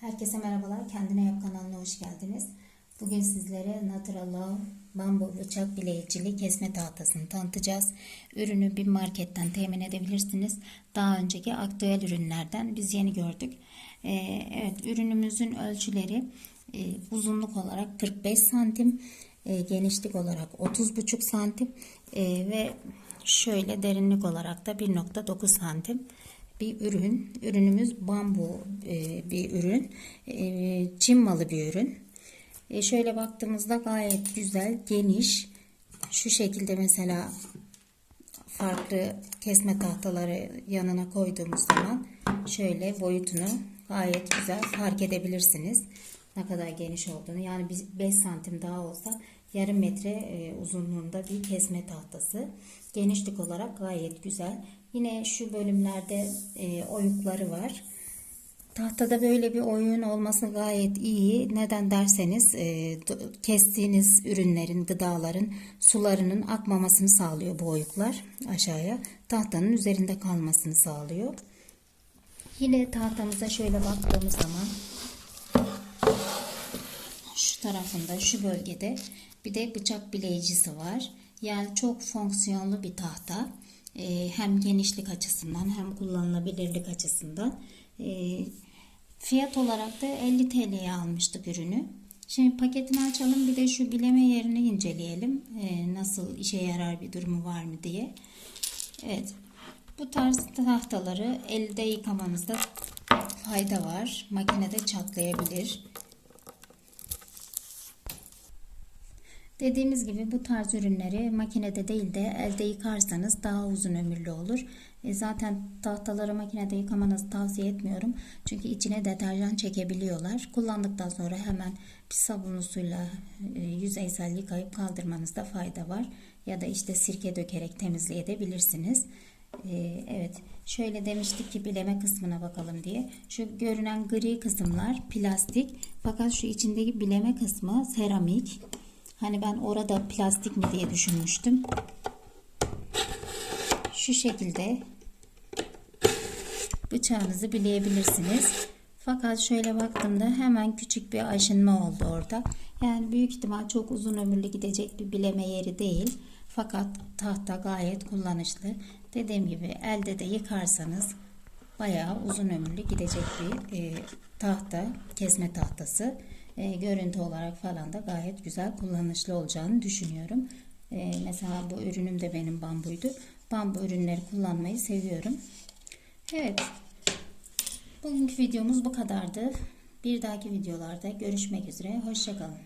Herkese merhabalar. Kendine Yap kanalına hoş geldiniz. Bugün sizlere Natural Love bambu bıçak bileyicili kesme tahtasını tanıtacağız. Ürünü bir marketten temin edebilirsiniz. Daha önceki aktüel ürünlerden biz yeni gördük. Ee, evet ürünümüzün ölçüleri e, uzunluk olarak 45 santim, e, genişlik olarak 30,5 santim e, ve şöyle derinlik olarak da 1.9 santim bir ürün. Ürünümüz bambu e, bir ürün. E, Çin malı bir ürün. E, şöyle baktığımızda gayet güzel, geniş. Şu şekilde mesela farklı kesme tahtaları yanına koyduğumuz zaman şöyle boyutunu gayet güzel fark edebilirsiniz. Ne kadar geniş olduğunu. Yani 5 santim daha olsa yarım metre uzunluğunda bir kesme tahtası. Genişlik olarak gayet güzel. Yine şu bölümlerde e, oyukları var. Tahtada böyle bir oyun olması gayet iyi. Neden derseniz e, kestiğiniz ürünlerin, gıdaların sularının akmamasını sağlıyor bu oyuklar aşağıya. Tahtanın üzerinde kalmasını sağlıyor. Yine tahtamıza şöyle baktığımız zaman şu tarafında şu bölgede bir de bıçak bileyicisi var. Yani çok fonksiyonlu bir tahta. Ee, hem genişlik açısından hem kullanılabilirlik açısından. Ee, fiyat olarak da 50 TL'ye almıştık ürünü. Şimdi paketini açalım bir de şu bileme yerini inceleyelim. Ee, nasıl işe yarar bir durumu var mı diye. Evet bu tarz tahtaları elde yıkamanızda fayda var. Makinede çatlayabilir. Dediğimiz gibi bu tarz ürünleri makinede değil de elde yıkarsanız daha uzun ömürlü olur. E zaten tahtaları makinede yıkamanızı tavsiye etmiyorum. Çünkü içine deterjan çekebiliyorlar. Kullandıktan sonra hemen bir sabunlu suyla e, yüzeysel yıkayıp kaldırmanızda fayda var. Ya da işte sirke dökerek temizleyebilirsiniz. E, evet şöyle demiştik ki bileme kısmına bakalım diye. Şu görünen gri kısımlar plastik. Fakat şu içindeki bileme kısmı seramik. Hani ben orada plastik mi diye düşünmüştüm. Şu şekilde bıçağınızı bileyebilirsiniz. Fakat şöyle baktığımda hemen küçük bir aşınma oldu orada. Yani büyük ihtimal çok uzun ömürlü gidecek bir bileme yeri değil. Fakat tahta gayet kullanışlı. Dediğim gibi elde de yıkarsanız bayağı uzun ömürlü gidecek bir e, tahta, kesme tahtası. E, görüntü olarak falan da gayet güzel kullanışlı olacağını düşünüyorum. E, mesela bu ürünüm de benim bambuydu. Bambu ürünleri kullanmayı seviyorum. Evet. Bugünkü videomuz bu kadardı. Bir dahaki videolarda görüşmek üzere. Hoşçakalın.